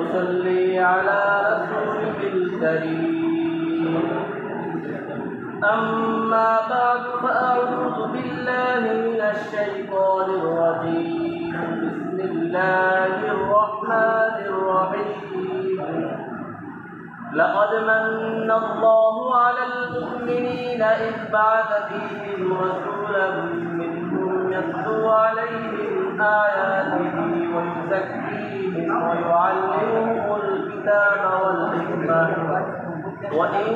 ونصلي على رسوله الكريم. أما بعد فأعوذ بالله من الشيطان الرجيم. بسم الله الرحمن الرحيم. لقد من الله على المؤمنين إذ بعث فيهم رسولا منهم يتلو عليهم آياته ويزكيهم ويعلمهم الكتاب والحكمة. وإن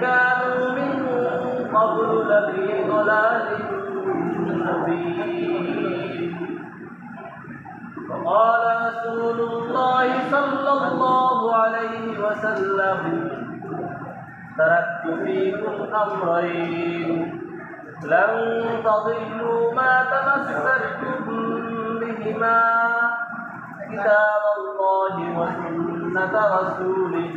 كانوا من قبل لفي ضلال مبين. وقال رسول الله صلى الله عليه وسلم تركت فيكم أمرين. لن تضلوا ما تمسكتم بهما. كتاب الله وسنة رسوله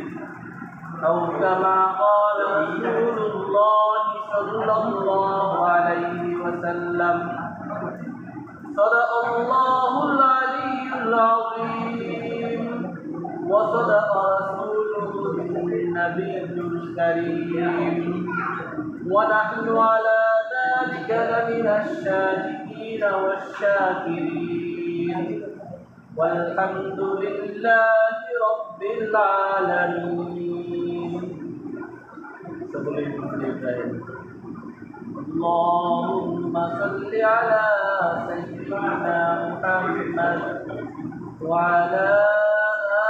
أو كما قال رسول الله صلى الله عليه وسلم. صدق الله العلي العظيم وصدق رسوله النبي الكريم. ونحن على ذلك لمن الشاهدين والشاكرين. والحمد لله رب العالمين. اللهم صل على سيدنا محمد وعلى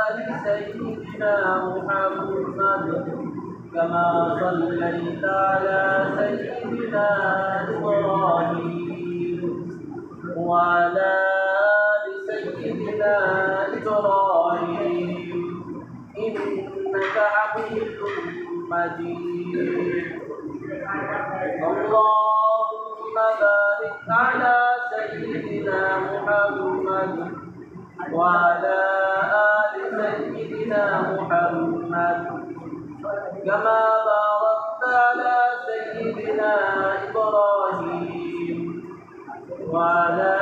آل سيدنا محمد كما صليت على سيدنا إبراهيم وعلى سيدنا إبراهيم إنك حميد مجيد. اللهم بارك على سيدنا محمد وعلى آل سيدنا محمد. كما باركت على سيدنا إبراهيم وعلى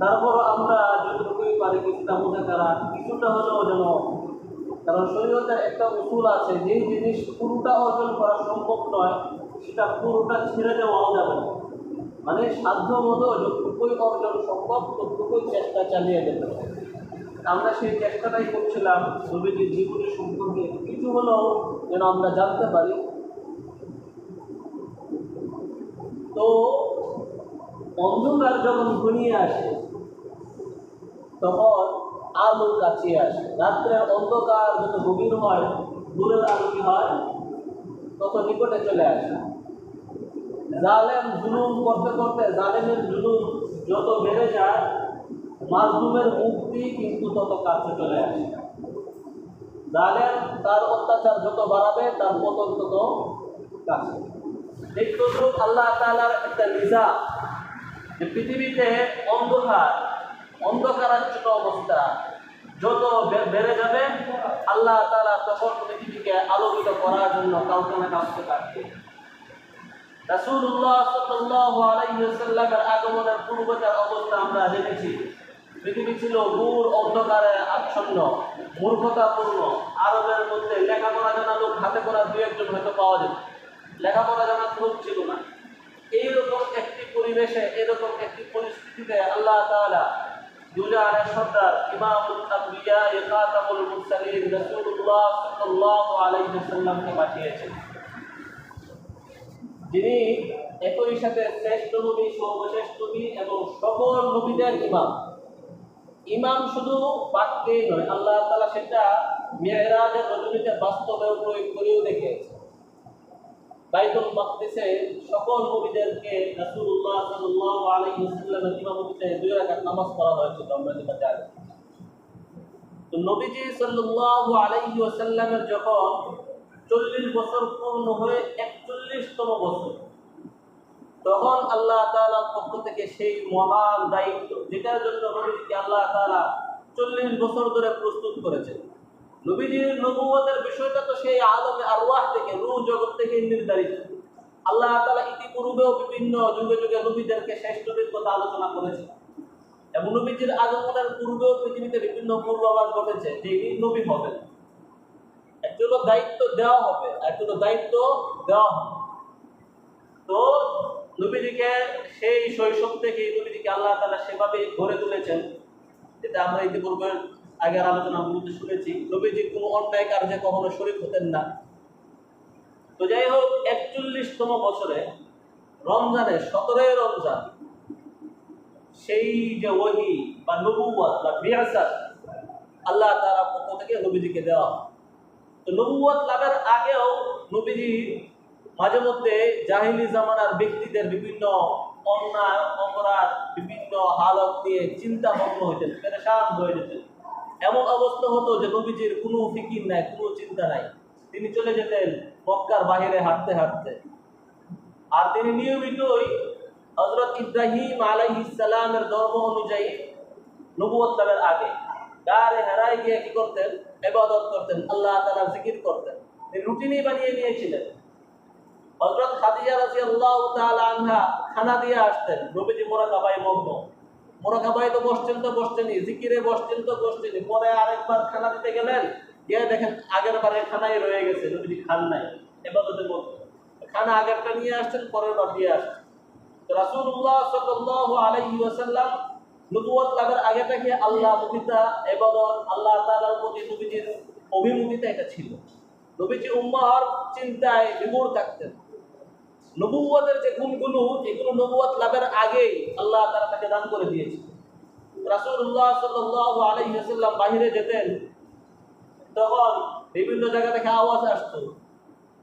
তারপরও আমরা যতটুকুই পারি কিছুটা মুদাকারা কিছুটা হলেও যেন, কারণ শরীয়তের একটা উসুল আছে, যেই জিনিস পুরোটা অর্জন করা সম্ভব নয়, সেটা পুরোটা ছেড়ে দেওয়াও যাবে না। মানে সাধ্য মতো যতটুকুই অর্জন সম্ভব, ততটুকুই চেষ্টা চালিয়ে যেতে হবে। আমরা সেই চেষ্টাটাই করছিলাম ছবিটির জীবনী সম্পর্কে, কিছু হলেও যেন আমরা জানতে পারি। তো অন্ধকার যখন ঘনিয়ে আসে তখন আলো কাছে আসে। রাত্রের অন্ধকার যত গভীর হয়, দূরের আলো কি হয়? তত নিকটে চলে আসে। জালেম জুলুম করতে করতে, জালেমের জুলুম যত বেড়ে যায়, মাজলুমের মুক্তি কিন্তু তত কাছে চলে আসে। জালেম তার অত্যাচার যত বাড়াবে, তার পতন তত কাছে। তদ্রুপ আল্লাহ তালার একটা নিজা যে পৃথিবীতে অন্ধকার অন্ধকারাচ্যুত অবস্থা। যত বেড়ে যাবে, আল্লাহ তালা তখন পৃথিবীকে আলোকিত করার জন্য কাউকে না কাউকে কাটবে রাসূলুল্লাহ সাল্লাল্লাহু আলাইহি ওয়াসাল্লামের আগমনের পূর্বকার অবস্থা আমরা জেনেছি পৃথিবী ছিল দূর অন্ধকারে আচ্ছন্ন, মূর্খতাপূর্ণ। আরবের মধ্যে লেখাপড়া জানা লোক হাতে করা দু একজন হয়তো পাওয়া যেত। লেখাপড়া জানা লোক ছিল না। এইরকম একটি পরিবেশে, এরকম একটি পরিস্থিতিতে আল্লাহ তাআলা দুজাহানের সর্দার ইমামুল আম্বিয়া ইকাতামুল মুরসালিন রাসূলুল্লাহ সাল্লাল্লাহু আলাইহি ওয়াসাল্লামকে পাঠিয়েছেন। যিনি একই সাথে শ্রেষ্ঠ নবী, সর্বশ্রেষ্ঠ নবী এবং সকল নবীদের ইমাম। ইমাম শুধু বাক্যেই নয়, আল্লাহ তাআলা সেটা মেয়েরাজের রজনীতে বাস্তবে প্রয়োগ করেও দেখিয়েছে বাইতুল মাকদিসে সকল নবীদেরকে রাসূলুল্লাহ সাল্লাল্লাহু আলাইহি ইমামতিতে দুই রাকাত নামাজ পড়া হয়েছিল, আমরা যেটা জানি। তো নবীজি সাল্লাল্লাহু আলাইহি ওয়াসাল্লামের যখন চল্লিশ বছর পূর্ণ হয়ে একচল্লিশতম বছর, তখন আল্লাহ তাআলার পক্ষ থেকে সেই মহান দায়িত্ব, যেটার জন্য নবীজিকে আল্লাহ তাআলা চল্লিশ বছর ধরে প্রস্তুত করেছেন। নবীজির নবুয়তের বিষয়টা তো সেই আলমে আরওয়াহ থেকে জগৎ থেকে নির্ধারিত। আল্লাহ ইতিপূর্বেও বিভিন্ন যুগে যুগে নবীদেরকে আলোচনা এবং নবীজির আগমনের পূর্বেও পৃথিবীতে বিভিন্ন পূর্বাভাস ঘটেছে যে ইনি নবী হবেন। দায়িত্ব দেওয়া হবে দায়িত্ব দেওয়া হবে। তো নবীজিকে সেই শৈশব থেকে নবীজিকে আল্লাহ তাআলা সেভাবে গড়ে তুলেছেন, যেটা আমরা ইতিপূর্বে আগের আলোচনাগুলোতে শুনেছি, নবীজি কোনো অন্যায় কার্যে কখনো শরীর হতেন না। তো যাই হোক, একচল্লিশতম বছরে রমজানের সতেরোই রমজান, সেই যে ওহি বা নবুয়াত বা বিয়াসাত, আল্লাহ তাআলার পক্ষ থেকে নবীজিকে দেওয়া তো নবুয়াত লাভের আগেও নবীজি মাঝে মধ্যে জাহিলি জামানার ব্যক্তিদের বিভিন্ন অন্যায়, অপরাধ, বিভিন্ন হালত নিয়ে চিন্তা ভগ্ন হইতেন, পেরেশান হয়ে যেতেন। এমন অবস্থা হতো যে নবীজির কোনো ফিকির নাই, কোনো চিন্তা নাই। তিনি চলে যেতেন মক্কার বাহিরে হাঁটতে হাঁটতে। আর তিনি নিয়মিতই হজরত ইব্রাহিম আলাইহিস সালামের ধর্ম অনুযায়ী নবুয়ত আগে গারে হেরায় গিয়ে কি করতেন? ইবাদত করতেন, আল্লাহ তালা জিকির করতেন। তিনি রুটিনই বানিয়ে নিয়েছিলেন। হজরত খাদিজা রাদিয়াল্লাহু তাআলা আনহা খানা দিয়ে আসতেন, নবীজি মোরাকাবায় মগ্ন। মোরাকাবায় তো বসছেন তো জিকিরে বসছেন তো পরে আরেকবার খানা দিতে গেলেন, গিয়ে দেখেন আগের বারে খানাই রয়ে গেছে খান নাই। খানা আগেরটা নিয়ে আসছেন, পরের বার দিয়ে আসছেন। ছিল। চিন্তায় বিমূঢ় থাকতেন। নবুয়তের যে গুণগুলো এগুলো নবুয়ত লাভের আগেই আল্লাহ তাআলা তাকে দান করে দিয়েছে। রাসূলুল্লাহ সাল্লাল্লাহু আলাইহি ওয়াসাল্লাম বাইরে যেতেন, তখন বিভিন্ন জায়গা থেকে আওয়াজ আসতো,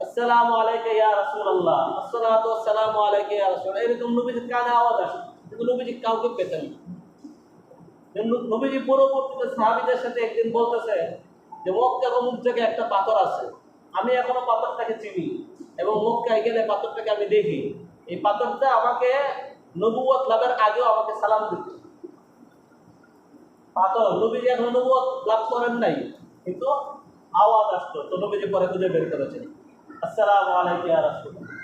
আসসালামু আলাইকা ইয়া রাসূলুল্লাহ। আসসালাতু ওয়াসসালামু আলাইকা ইয়া রাসূল এরকম নবীজির কানে আওয়াজ আসতো, কিন্তু নবীজি কাউকে পেতেন ন- নবীজি পরবর্তীতে সাহাবীদের সাথে একদিন বলতেছে যে, মক্কার অমুক জায়গায় একটা পাথর আছে, আমি এখনও পাথরটাকে চিনি এবং মক্কায় গেলে পাথরটাকে আমি দেখি। এই পাথরটা আমাকে নবুয়ত লাভের আগেও আমাকে সালাম দিত। পাথর, নবীজি এখন নবুয়ত লাভ করেন নাই, কিন্তু আওয়াজ আসতো, তো নবীজি পরে খুঁজে বের করেছেন। আসসালামু আলাইকুম রাসূলুল্লাহ।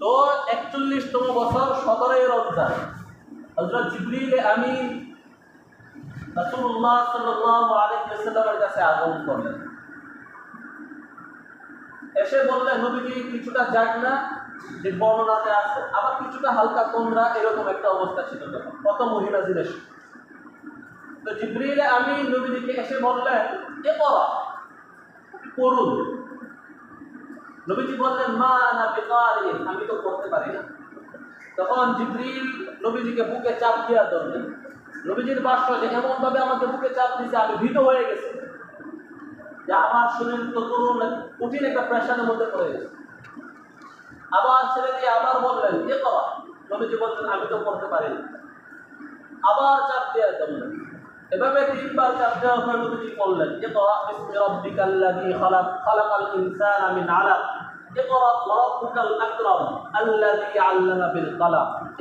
তো একচল্লিশতম বছর সতেরোই রমজান। হজরত জিবরিল রাসূলুল্লাহ সাল্লাল্লাহু আলাইহি ওয়াসাল্লামের কাছে আগমন করলেন। এসে বললেন, নবীজি, কিছুটা যাক না, যে বর্ণনাতে আছে, আবার কিছুটা হালকা তোমরা এরকম একটা অবস্থা ছিল প্রথম মহিলা জিনিস তো জিবরিল আমিন নবীজিকে এসে বললেন, এ পড়া পড়ুন। নবীজি বললেন, মা না বেকারি, আমি তো করতে পারি না। তখন জিবরিল নবীজিকে বুকে চাপ দেওয়া ধরলেন। নবীজির বাষ্য যে এমন ভাবে আমাকে বুকে চাপ দিয়েছে, আমি ভীত হয়ে গেছি। যে আমার শরীর তো করুন কঠিন একটা প্রেশারের মধ্যে পড়ে গেছে। আবার ছেড়ে দিয়ে আবার বললেন, এ করা নবীজি বললেন, আমি তো করতে পারি আবার চাপ দেওয়া ধরলেন এভাবে তিনবার চাপ দেওয়ার পর নবীজি বললেন ইকরা বিসমি রাব্বিকাল্লাযী খালাক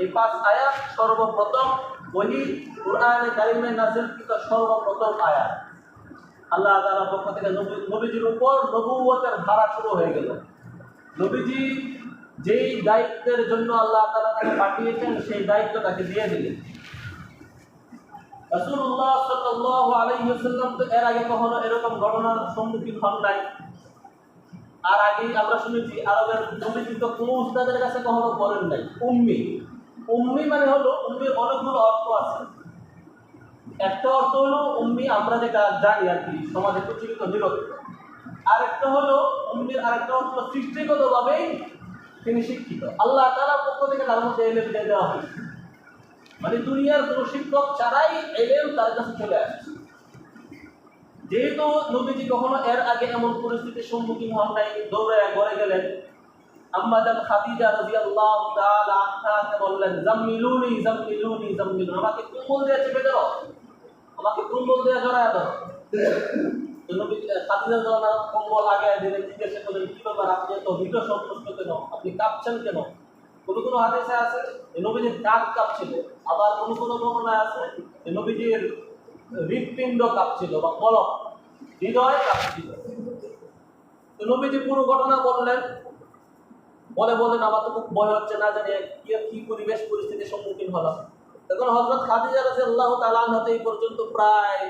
এই পাঁচ আয়াত সর্বপ্রথম, ওহি কোরআনে কারিমে নাযিলকৃত সর্বপ্রথম আয়াত। আল্লাহ তাআলার পক্ষ থেকে নবী- নবীজির উপর নবুয়তের ধারা শুরু হয়ে গেল। নবীজি যেই দায়িত্বের জন্য আল্লাহ তাআলা তাকে পাঠিয়েছেন, সেই দায়িত্ব তাকে দিয়ে দিলেন। রাসূলুল্লাহ সাল্লাল্লাহু আলাইহি তো এর আগে কখনো এরকম ঘটনার সম্মুখীন হন নাই। আর আগে আমরা শুনেছি, আরবের নবীজি তো কোনো উস্তাদের কাছে কখনো পড়েন নাই। উম্মি। উম্মি মানে হলো, উম্মির অনেকগুলো অর্থ আছে। একটা অর্থ হলো উম্মি আমরা যেটা জানি আর কি, সমাজে প্রচলিত নিরক্ত আরেকটা হলো উম্মির আরেকটা অর্থ সৃষ্টিগতভাবেই তিনি শিক্ষিত। আল্লাহ তাআলার পক্ষ থেকে তার মধ্যে এলেম দিয়ে দেওয়া হয়েছে। মানে দুনিয়ার কোনো শিক্ষক ছাড়াই এলেম তার কাছে চলে আসছে। যেহেতু নবীজি কখনো এর আগে এমন পরিস্থিতির সম্মুখীন হন নাই দৌড়ে ঘরে গেলেন। আম্মা জান খাদিজা রাদিয়াল্লাহু তাআলা আনহাকে বললেন, জাম্মিলুনি জাম্মিলুনি জাম্মিলুনি। আমাকে কম্বল দিয়ে চেপে দাও আমাকে কম্বল দিয়ে জড়ায় করলেন কি এত সন্তুষ্ট কেন? আপনি কাঁপছেন কেন? কোনো কোনো আছে নবীজির কাঁপছিল, আবার কোনো কোনো আছে নবীজির কাঁপছিল বা হৃদয় কাঁপছিল। নবীজি পুরো ঘটনা বললেন? বলে বললেন, আমার তো খুব ভয় হচ্ছে, না জানি কি পরিবেশ, পরিস্থিতির সম্মুখীন হলাম। তখন হজরত খাদিজা রাজি আল্লাহ তালান এই পর্যন্ত প্রায়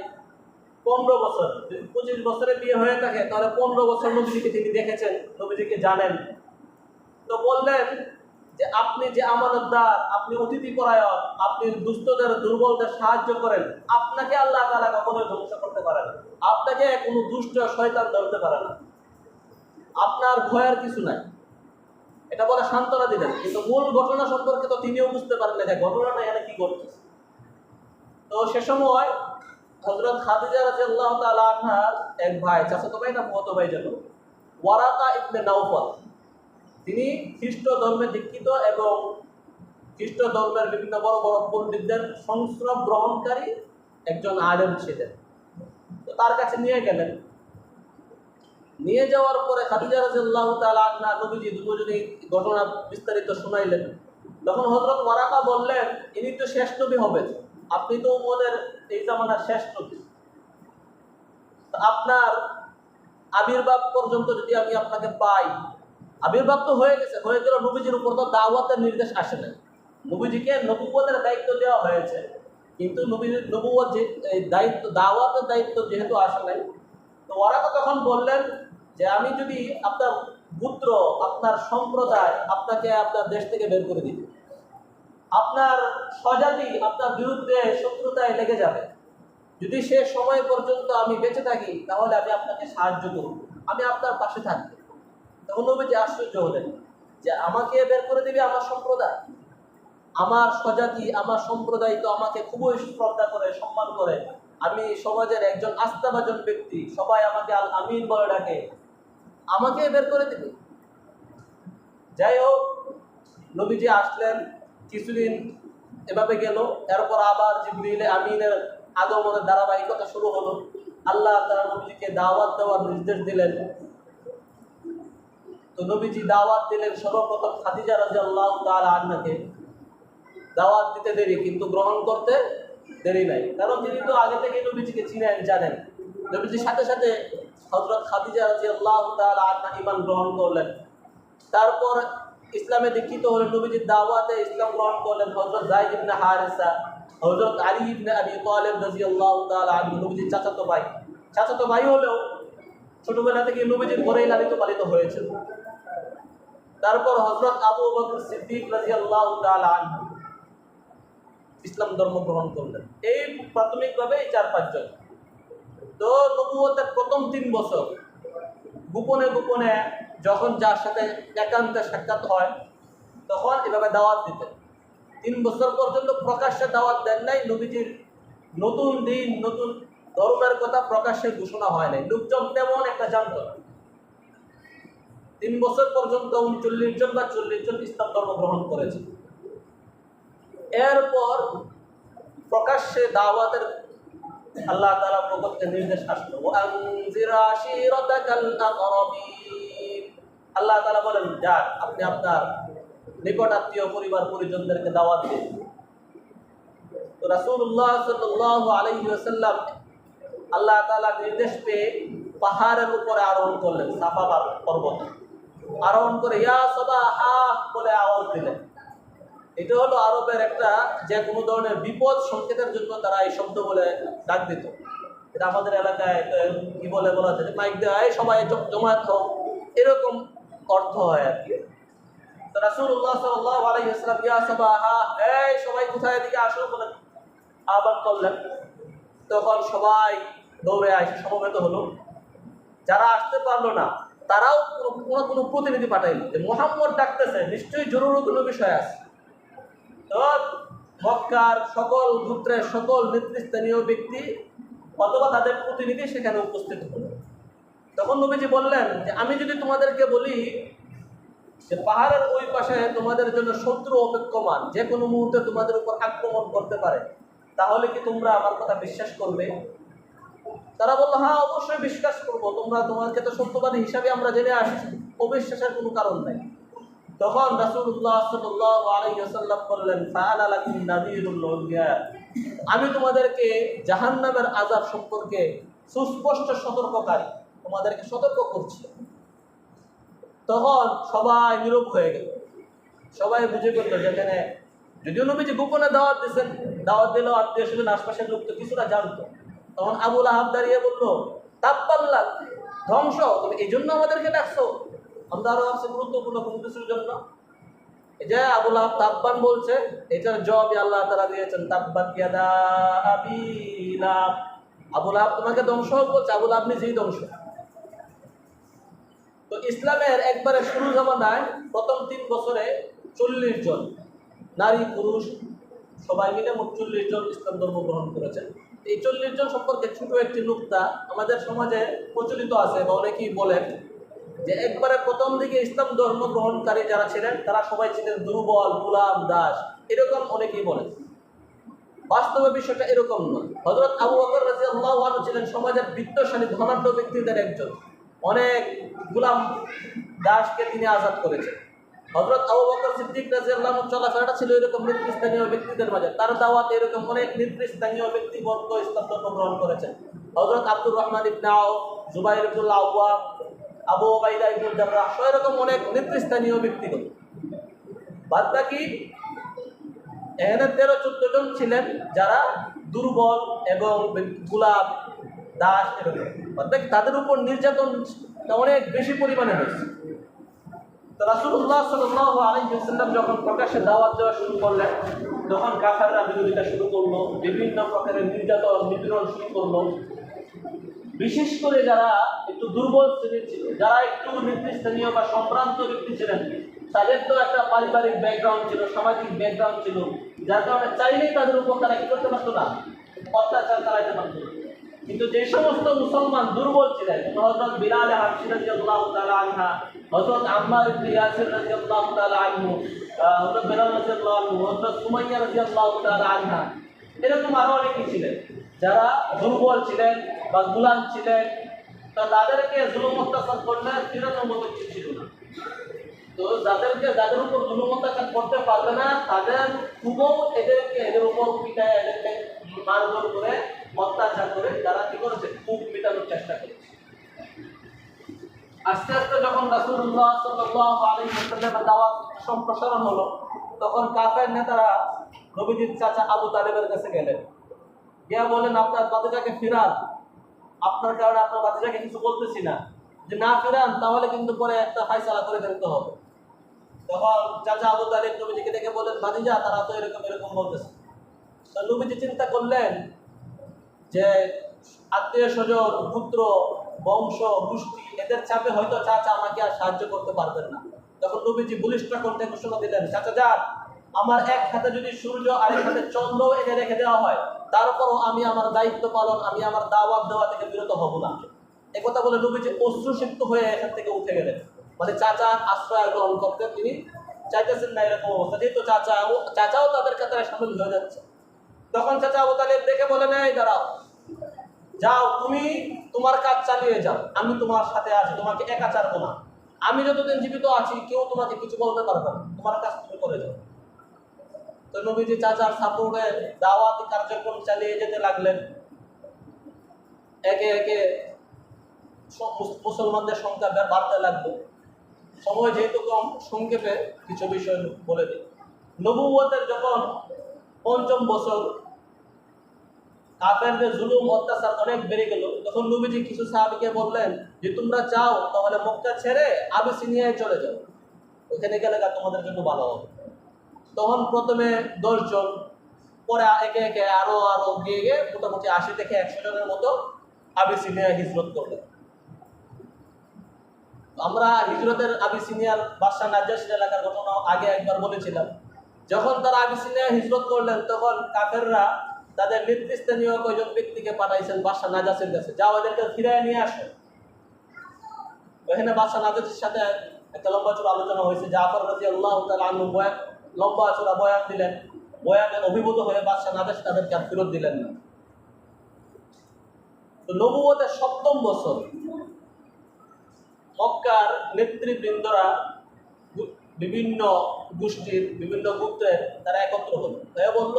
পনেরো বছর যদি পঁচিশ বছরে বিয়ে হয়ে থাকে, তাহলে পনেরো বছর নবীজিকে তিনি দেখেছেন, নবীজিকে জানেন। তো বললেন যে আপনি যে আমানতদার, আপনি অতিথি পরায়ণ, আপনি দুস্থদের, দুর্বলদের সাহায্য করেন, আপনাকে আল্লাহ তালা কখনোই ধ্বংস করতে পারে না। আপনাকে কোনো দুষ্ট শয়তান ধরতে পারে না। আপনার ভয়ের কিছু নাই। এটা বলে সান্ত্বনা দিলেন কিন্তু মূল ঘটনা সম্পর্কে তো তিনিও বুঝতে পারেন না যে ঘটনাটা এখানে কি ঘটছে। তো সে সময় হজরত খাদিজা রাজি আল্লাহ তালার এক ভাই, চাচাতো ভাই না মহতো ভাই যেন, ওয়ারাকা ইবনে নাউফল তিনি খ্রিস্ট ধর্মে দীক্ষিত এবং খ্রিস্ট ধর্মের বিভিন্ন বড় বড় পণ্ডিতদের সংস্রব গ্রহণকারী একজন আলেম ছিলেন। তো তার কাছে নিয়ে গেলেন। নিয়ে যাওয়ার পরে খাদিজা রাজিয়াল্লাহ আনহা নবীজি দুজনই ঘটনা বিস্তারিত শুনাইলেন। তখন হযরত ওয়ারাকা বললেন, ইনি তো শেষ নবী হবেন। আপনি তো উম্মদের এই জামানার শেষ নবী। আপনার আবির্ভাব পর্যন্ত যদি আমি আপনাকে পাই, আবির্ভাব তো হয়ে গেছে, হয়ে গেল নবীজির উপর তো দাওয়াতের নির্দেশ আসে না নবীজিকে নবুয়তের দায়িত্ব দেওয়া হয়েছে। কিন্তু নবীজির নবুয়ত যে দায়িত্ব, দাওয়াতের দায়িত্ব যেহেতু আসে নাই, তো ওরা তখন বললেন যে আমি যদি আপনার পুত্র, আপনার সম্প্রদায় আপনাকে আপনার দেশ থেকে বের করে দিই আপনার স্বজাতি, আপনার বিরুদ্ধে শত্রুতায় লেগে যাবে, যদি সে সময় পর্যন্ত আমি বেঁচে থাকি, তাহলে আমি আপনাকে সাহায্য করব, আমি আপনার পাশে থাকব। তখন নবীজি আশ্চর্য হলেন, যে আমাকে বের করে দিবে আমার সম্প্রদায়? আমার স্বজাতি, আমার সম্প্রদায় তো আমাকে খুবই শ্রদ্ধা করে, সম্মান করে। আমি সমাজের একজন আস্থাভাজন ব্যক্তি, সবাই আমাকে আল আমিন বলে ডাকে। আমাকে বের করে দিবে। যাই হোক, নবীজি আসলেন, কিছুদিন এভাবে গেল, এরপর আবার জিবরিল আমিনের আগমনের ধারাবাহিকতা শুরু হলো। আল্লাহ তারা নবীজিকে দাওয়াত দেওয়ার নির্দেশ দিলেন। তো নবীজি দাওয়াত দিলেন সর্বপ্রথম খাদিজা রাজি আল্লাহ তার আন্নাকে দাওয়াত দিতে দেরি, কিন্তু গ্রহণ করতে দেরি নাই। কারণ তিনি তো আগে থেকে নবীজিকে চিনেন, জানেন। নবীজির সাথে সাথে হজরত খাদিজা রাজি আল্লাহ আন্না ইমান গ্রহণ করলেন। তারপর ইসলামে দীক্ষিত হলেন নবীজির দাওয়াতে ইসলাম গ্রহণ করলেন হজরত জাহিদ ইবনে হারিসা হজরত আলী ইবনে আবি তালেব রাজি আল্লাহ আনহু, নবীজির চাচাতো ভাই। চাচাতো ভাই হলেও ছোটবেলা থেকে নবীজির ঘরেই লালিত পালিত হয়েছে। তারপর হজরত আবু বকর সিদ্দিক রাজি আল্লাহ ইসলাম ধর্ম গ্রহণ করলেন। এই প্রাথমিকভাবে এই চার পাঁচজন তো নবুয়তের প্রথম তিন বছর গোপনে গোপনে যখন যার সাথে একান্তে সাক্ষাৎ হয়, তখন এভাবে দাওয়াত দিতেন। তিন বছর পর্যন্ত প্রকাশ্যে দাওয়াত দেন নাই, নবীজির নতুন দিন, নতুন ধর্মের কথা প্রকাশ্যে ঘোষণা হয় নাই। লোকজন তেমন একটা জানত। তিন বছর পর্যন্ত উনচল্লিশ জন বা চল্লিশ জন ইসলাম ধর্ম গ্রহণ করেছে। এরপর প্রকাশ্যে দাওয়াতের আল্লাহ প্রকটকে নির্দেশ আসলো। আল্লাহ তাআলা বলেন আপনি আপনার নিকট আত্মীয় পরিবার পরিজনদেরকে দাওয়াত দিন। আল্লাহ নির্দেশ পেয়ে পাহাড়ের উপরে আরোহণ করলেন, সাফা পর্বত আরোহণ করে, ইয়া বলে আওয়াজ দিলেন। এটা হলো আরবের একটা যে কোনো ধরনের বিপদ সংকেতের জন্য তারা এই শব্দ বলে ডাক দিত। এটা আমাদের এলাকায় কি বলে বলা যায়? মাইক হয়, সবাই জমায়েত হোক এরকম অর্থ হয় আর কি। কোথায়? আহ্বান করলেন। তখন সবাই দৌড়ে সমবেত হলো। যারা আসতে পারল না, তারাও কোনো কোনো প্রতিনিধি পাঠাইলো মোহাম্মদ ডাকতেছে, নিশ্চয়ই জরুরি কোনো বিষয় আছে। মক্কার সকল গোত্রের সকল নেতৃস্থানীয় ব্যক্তি অথবা তাদের প্রতিনিধি সেখানে উপস্থিত হলো। তখন নবীজি বললেন যে, আমি যদি তোমাদেরকে বলি যে, পাহাড়ের ওই পাশে তোমাদের জন্য শত্রু অপেক্ষমান, যে কোনো মুহূর্তে তোমাদের উপর আক্রমণ করতে পারে, তাহলে কি তোমরা আমার কথা বিশ্বাস করবে? তারা বলল হ্যাঁ অবশ্যই বিশ্বাস করব। তোমরা তোমাকে তো সত্যবাদী হিসাবে আমরা জেনে আসছি। অবিশ্বাসের কোনো কারণ নাই। তখন আমি তোমাদেরকে জাহান্নামের আযাব সম্পর্কে সুস্পষ্ট সতর্ককারী, তোমাদেরকে সতর্ক করছি। তখন সবাই নীরব হয়ে গেল। সবাই বুঝে গেল যেখানে যদিও নবীজি গোপনে দাওয়াত দিয়েছেন, দাওয়াত দিলেও আত্মীয় স্বজন, আশপাশের লোক তো কিছুটা জানতো। তখন আবুল আহাব দাঁড়িয়ে বলল তাপ্পাল্লা ধ্বংস, তুমি এই জন্য আমাদেরকে ডাকছো? আমরা আরও ভাবছি গুরুত্বপূর্ণ কোনো কিছুর জন্য যে আবুল আহাব তাব্বান বলছে, এটার জবাবই আল্লাহ তারা দিয়েছেন তাব্বাত ইয়াদা আবি লাহাব। আবুল আহাব তোমাকে ধ্বংস হোক বলছে, আবুল আহাব নিজেই ধ্বংস। তো ইসলামের একবারে শুরু জমানায় প্রথম তিন বছরে চল্লিশ জন নারী পুরুষ সবাই মিলে মোট চল্লিশ জন ইসলাম ধর্ম গ্রহণ করেছেন। এই চল্লিশ জন সম্পর্কে ছোট একটি নুক্তা আমাদের সমাজে প্রচলিত আছে বা অনেকেই বলেন। যে একবারে প্রথম দিকে ইসলাম ধর্ম গ্রহণকারী যারা ছিলেন, তারা সবাই ছিলেন দুর্বল, গুলাম, দাস। এরকম অনেকেই বলেন। বাস্তবে বিষয়টা এরকম নয়। হজরত আবু বকর রাদিয়াল্লাহু আনহু ছিলেন সমাজের বিত্তশালী, ধনাঢ্য ব্যক্তিদের একজন। অনেক গুলাম দাসকে তিনি আজাদ করেছেন। হজরত আবু বকর সিদ্দিক রাদিয়াল্লাহু আনহু চলাফেরাটা ছিল এরকম নেতৃস্থানীয় ব্যক্তিদের মাঝে। তার দাওয়াত এরকম অনেক নেতৃস্থানীয় ব্যক্তিবর্গ ইসলাম ধর্ম গ্রহণ করেছেন। হজরত আব্দুর রহমান ইবনে আও জুবাইর ইবনুল আওয়াম আবু ওবাইদা ইবনুল সহ এরকম অনেক নেতৃস্থানীয় ব্যক্তিগণ। বাদ বাকি এখানে তেরো চোদ্দ জন ছিলেন যারা দুর্বল এবং গুলাব দাস এরকম। অর্থাৎ তাদের উপর নির্যাতন অনেক বেশি পরিমাণে হয়েছে। তো রাসুল্লাহ সাল্লাহ আলহিসাল্লাম যখন প্রকাশ্যে দাওয়াত দেওয়া শুরু করলেন, তখন কাফাররা বিরোধিতা শুরু করল, বিভিন্ন প্রকারের নির্যাতন, নিপীড়ন শুরু করল। বিশেষ করে যারা একটু দুর্বল শ্রেণির ছিল যারা একটু নেতৃস্থানীয় বা সম্ভ্রান্ত ব্যক্তি ছিলেন তাদের তো একটা পারিবারিক ব্যাকগ্রাউন্ড ছিল সামাজিক ব্যাকগ্রাউন্ড ছিল যার কারণে চাইলেই তাদের উপর তারা কি করতে পারতো না? অত্যাচার চালাইতে পারতো কিন্তু যে সমস্ত মুসলমান দুর্বল ছিলেন হজরত বিলাল হাফসি রাদিয়াল্লাহু তাআলা আনহা হজরত আম্মার তাআলা আনহু আহ, হজরত বেলাল রাদিয়াল্লাহু আনহু সুমাইয়া রাদিয়াল্লাহু তাআলা এরকম আরও অনেকে ছিলেন। যারা দুর্বল ছিলেন বা গুলাম ছিলেন, তা তাদেরকে জুলুম অত্যাচার করলে কিছু ছিল না। তো যাদেরকে, যাদের উপর জুলুম অত্যাচার করতে পারবে না, তাদের খুবও এদেরকে, এদের উপর পিটায়, এদেরকে মারধর করে, অত্যাচার করে তারা কি করেছে? খুব মেটানোর চেষ্টা করেছে। আস্তে আস্তে যখন আলাইহি দাওয়াত সম্প্রসারণ হলো, তখন কাফের নেতারা নবীজির চাচা আবু তালেবের কাছে গেলেন। গিয়া বলেন, আপনার বাতিজাকে ফিরান। আপনার কারণে আপনার বাতিজাকে কিছু বলতেছি না। যে না ফিরান, তাহলে কিন্তু পরে একটা ফাইসালা করে ফেলতে হবে। তখন চাচা আবু নবীজিকে তারা তো এরকম এরকম বলতেছে। তো নবীজি চিন্তা করলেন যে আত্মীয় স্বজন, পুত্র, বংশ, গোষ্ঠী, এদের চাপে হয়তো চাচা আমাকে আর সাহায্য করতে পারবেন না। তখন নবীজি বলিষ্ঠ কণ্ঠে ঘোষণা দিলেন, চাচা, যান। আমার এক হাতে যদি সূর্য, আরেক হাতে চন্দ্র এনে রেখে দেওয়া হয় তারপরও আমি আমার দায়িত্ব পালন, আমি আমার দাওয়াত দেওয়া থেকে বিরত হব না। একথা বলে নবীজি অশ্রুসিক্ত হয়ে এখান থেকে উঠে গেলেন। মানে চাচা আশ্রয় গ্রহণ করতে তিনি। চাইতেছেন না এরকম অবস্থা। যেহেতু চাচা চাচাও তাদের কাতারে সামিল হয়ে যাচ্ছে। তখন চাচা আবু তালেব দেখে বলে নেই দাঁড়াও। যাও, তুমি তোমার কাজ চালিয়ে যাও। আমি তোমার সাথে আছি, তোমাকে একা ছাড়বো না। আমি যতদিন জীবিত আছি, কেউ তোমাকে কিছু বলতে পারবে না। তোমার কাজ তুমি করে যাও। তো নবীজি চাচার সাপোর্টে দাওয়াতি কার্যক্রম চালিয়ে যেতে লাগলেন। একে একে মুসলমানদের সংখ্যা বাড়তে লাগল। সময় যেহেতু কম, সংক্ষেপে কিছু বিষয় বলে দিই। নবুয়তের যখন পঞ্চম বছর কাফেরদের জুলুম, অত্যাচার অনেক বেড়ে গেল, তখন নবীজি কিছু সাহাবিকে বললেন যে, তোমরা চাও তাহলে মক্কা ছেড়ে আবিসিনিয়ায় চলে যাও। ওখানে গেলে তোমাদের জন্য ভালো হবে। তখন প্রথমে দশজন, পরে একে একে আরও আরও গিয়ে গিয়ে মোটামুটি আশি থেকে একশো জনের মতো আবিসিনিয়া হিজরত করলেন আমরা হিজরতের আবিসিনিয়ার বাদশাহ নাজাসির এলাকার ঘটনা আগে একবার বলেছিলাম। যখন তারা আবিসিনিয়া হিজরত করলেন, তখন কাফেররা তাদের নেতৃস্থানীয় কয়জন ব্যক্তিকে পাঠাইছেন বাদশাহ নাজাসের কাছে। যাও এদেরকে ফিরায় নিয়ে আসো। ওখানে বাদশাহ নাজাসের সাথে একটা লম্বা চূড়া আলোচনা হয়েছে। জাফর রাজি আল্লাহ আনু বয়ান লম্বা চূড়া বয়ান দিলেন। বয়ানে অভিভূত হয়ে বাদশাহ নাদেশ তাদেরকে আর ফেরত দিলেন না। তো নবুয়তের সপ্তম বছর, মক্কার নেতৃবৃন্দরা বিভিন্ন গোষ্ঠীর, বিভিন্ন গোত্রের তারা একত্র হলো। হয়ে বলল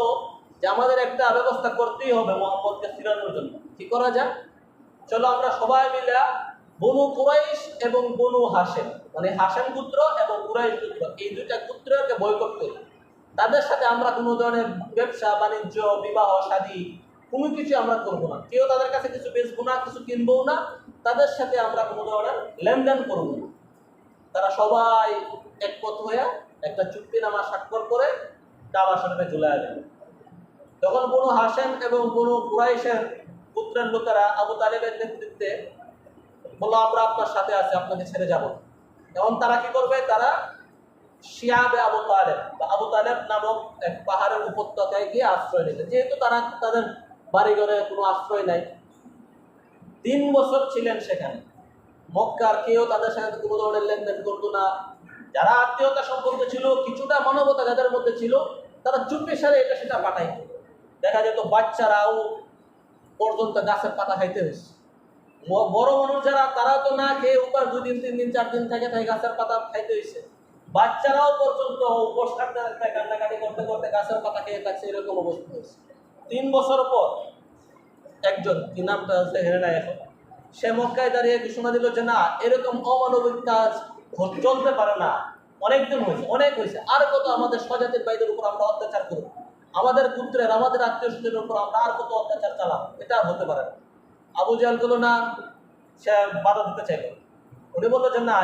যে, আমাদের একটা ব্যবস্থা করতেই হবে মোহাম্মদকে ফিরানোর জন্য। কি করা যায় চলো আমরা সবাই মিলে বনু কুরাইশ এবং বনু হাসেম মানে হাসেম পুত্র এবং কুরাইশ পুত্র, এই দুইটা পুত্রকে বয়কট করি। তাদের সাথে আমরা কোনো ধরনের ব্যবসা, বাণিজ্য, বিবাহ, শাদী, কোনো কিছু আমরা করব না। কেউ তাদের কাছে কিছু বেচবো না, কিছু কিনবো না, তাদের সাথে আমরা কোনো ধরনের লেনদেন করব না। তারা সবাই একমত হয়ে একটা চুক্তিনামা স্বাক্ষর করে কাবা শরীফে চলে আসবে তখন কোনো হাসেন এবং কোনো কুরাইশের পুত্রের লোকেরা আবু তালেবের নেতৃত্বে বলল আমরা আপনার সাথে আছি, আপনাকে ছেড়ে যাব। এখন তারা কি করবে? তারা শিয়াবে আবু তালেব। বা আবু তালেব নামক এক পাহাড়ের উপত্যকায় গিয়ে আশ্রয় নিতে যেহেতু তারা তাদের বাড়িঘরে কোনো আশ্রয় নাই, তিন বছর ছিলেন সেখানে। মক্কার কেউ তাদের সাথে কোনো ধরনের লেনদেন করতো না। যারা আত্মীয়তা সম্পর্ক ছিল, কিছুটা মানবতা যাদের মধ্যে ছিল, তারা চুপে সারে এটা সেটা পাঠাইত। দেখা যেত বাচ্চারাও পর্যন্ত গাছের পাতা খাইতে হয়েছে। বড় মানুষ যারা তারা তো না খেয়ে উপর দুই দিন তিন দিন চার দিন থাকে, তাই গাছের পাতা খাইতে হয়েছে বাচ্চারাও পর্যন্ত উপোস কাটতে কাটতে, কান্নাকাটি করতে করতে গাছের পাতা খেয়ে থাকছে এরকম অবস্থা হয়েছে। তিন বছর পর একজন, কি নামটা আছে, হেরে নাই এখন, সে মক্কায় দাঁড়িয়ে ঘোষণা দিল যে না, এরকম অমানবিক কাজ চলতে পারে না। অনেকদিন হয়েছে, অনেক হয়েছে। আর কত আমাদের স্বজাতির ভাইদের উপর আমরা অত্যাচার করব আমাদের পুত্রের, আমাদের আত্মীয় স্বজনের উপর আমরা আর কত অত্যাচার চালাম? এটা হতে পারে না। আবু জাহালগুলো না, সে বাধা দিতে চাইল উনি বলল যে, না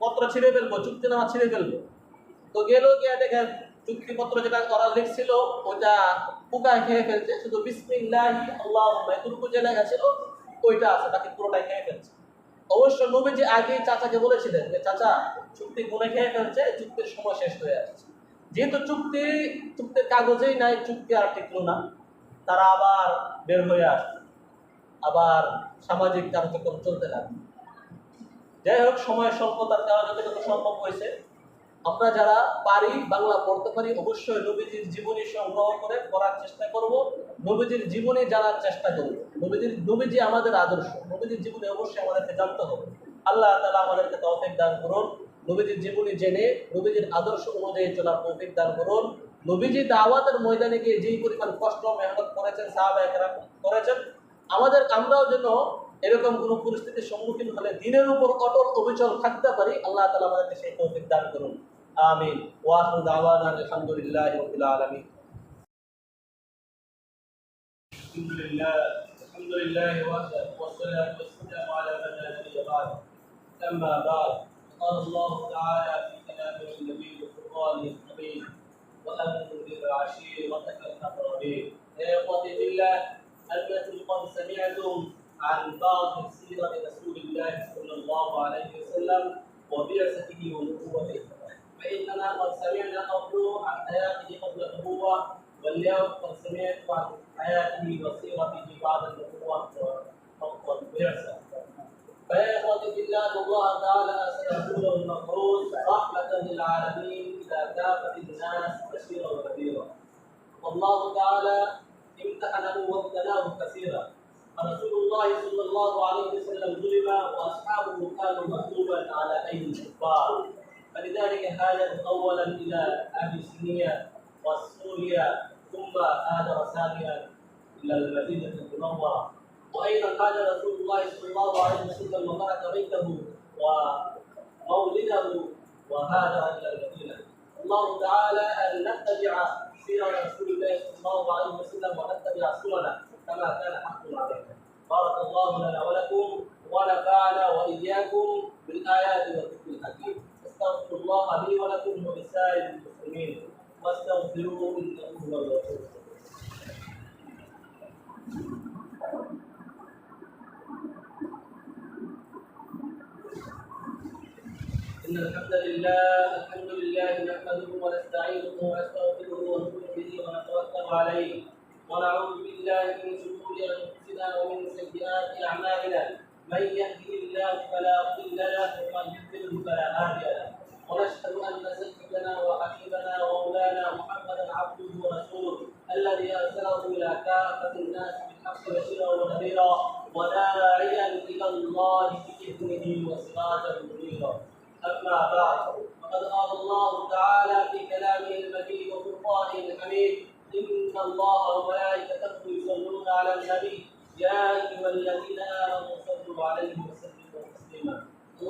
পত্র ছিঁড়ে ফেলব, চুক্তি চুক্তিনামা ছিঁড়ে ফেলব। তো গেল গিয়ে দেখে চুক্তিপত্র যেটা করা লিখছিল, ওটা পোকা খেয়ে ফেলছে, শুধু বিসমিল্লাহি আল্লাহ এতটুকু যে লেখা ছিল, ওইটা আছে, বাকি পুরোটাই খেয়ে ফেলছে। অবশ্য নবীজি আগেই চাচাকে বলেছিলেন যে, চাচা, চুক্তি গুনে খেয়ে ফেলছে, চুক্তির সময় শেষ হয়ে আসছে যেহেতু চুক্তি, চুক্তির কাগজেই নাই, চুক্তি আর টিকলো না, তারা আবার বের হয়ে আসছে আবার সামাজিক কার্যক্রম চলতে লাগবে যাই হোক সময় স্বল্পতার কারণে যতটুকু সম্ভব হয়েছে, আমরা যারা পারি বাংলা পড়তে পারি, অবশ্যই নবীজির জীবনী সংগ্রহ করে পড়ার চেষ্টা করব, নবীজির জীবনী জানার চেষ্টা করব। নবীজির, নবীজি আমাদের আদর্শ, নবীজির জীবনী অবশ্যই আমাদেরকে জানতে হবে। আল্লাহ তালা আমাদেরকে তৌফিক দান করুন, নবীজির জীবনী জেনে, নবীজির আদর্শ অনুযায়ী চলার তৌফিক দান করুন। নবীজি দাওয়াতের ময়দানে গিয়ে যেই পরিমাণ কষ্ট, মেহনত করেছেন সাহাবা একরাম করেছেন আমাদের আমরাও যেন এরকম কোনো পরিস্থিতির সম্মুখীন হলে দিনের উপর অটল অবিচল থাকতে পারি আল্লাহ তালা আমাদেরকে সেই তৌফিক দান করুন আমিন ওয়াহু দাওয়ানা আলহামদুলিল্লাহ রাব্বিল আলামিন الحمد لله الحمد لله وحده والصلاة والسلام على من لا نبي بعده أما بعد قال الله تعالى في كلامه النبي القرآن الحميد وأنذر عشيرتك الأقربين يا إخوتي في الله أنكم قد سمعتم عن بعض سيرة رسول الله صلى الله عليه وسلم وبعثته ونبوته؟ فإننا قد سمعنا قبله عن حياته قبل النبوة واليوم قد سمعت عن حياته وسيرته بعد النبوة والبعثة فيا إخوتي في الله الله تعالى أرسل رسوله المفروض رحمة للعالمين إلى كافة الناس بشيرا ونذيرا. والله تعالى امتحنه وابتلاه كثيرا. فرسول الله صلى الله عليه وسلم ظلم وأصحابه كانوا مغلوبا على أيدي الكفار. فلذلك هاجر اولا إلى أبيسينيا وسوريا ثم هاجر ثانيا إلى المدينة المنورة. وأيضا هاجر رسول الله صلى الله عليه وسلم وترك بيته ومولده وهاجر إلى المدينة. الله تعالى أن نتبع سيرة رسول الله صلى الله عليه وسلم ونتبع سننه كما كان حقنا علينا بارك الله لنا ولكم ونفعنا وإياكم بالآيات والذكر الحكيم. استغفر الله لي ولكم ولسائر المسلمين. واستغفروه إنه هو الغفور إن الحمد لله الحمد لله نحمده ونستعينه ونستغفره عليه. ونعوذ بالله من شرور أنفسنا ومن سيئات أعمالنا. من يهده الله فلا مضل له ومن يضلل فلا هادي له. ونشهد أن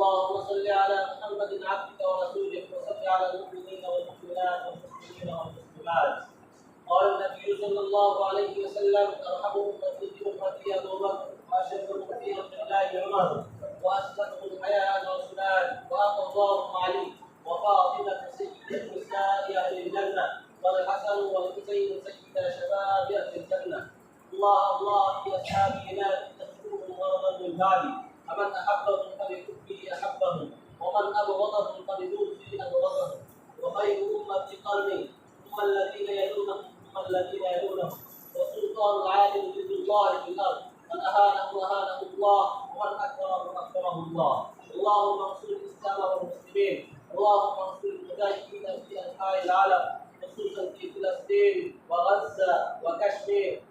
اللهم صل على محمد عبدك ورسولك وصل على المؤمنين والمؤمنات والمسلمين والمسلمات. قال النبي صلى الله عليه وسلم أرحم أمتي بأمتي أبو بكر وأشد أمتي عبد الله عمر واسلمهم الحياة عثمان وأقضاهم علي وفاطمة سيد نساء أهل الجنة والحسن والحسين سيد شباب أهل الجنة. الله الله في لا تتخذوهم مرضا من بعدي. فمن احبهم أحبهم. ومن أبغضهم فببغضه أبغضهم. وخير امتي قرني ثم الذين يلونهم. ثم الذين يلونهم. والسلطان العالم ضد الله في الأرض. من أهانه أهانه الله. ومن اكبره اكبره الله. اللهم انصر الاسلام والمسلمين. اللهم انصر المجاهدين في أنحاء العالم. خصوصا في فلسطين وغزة وكشمير.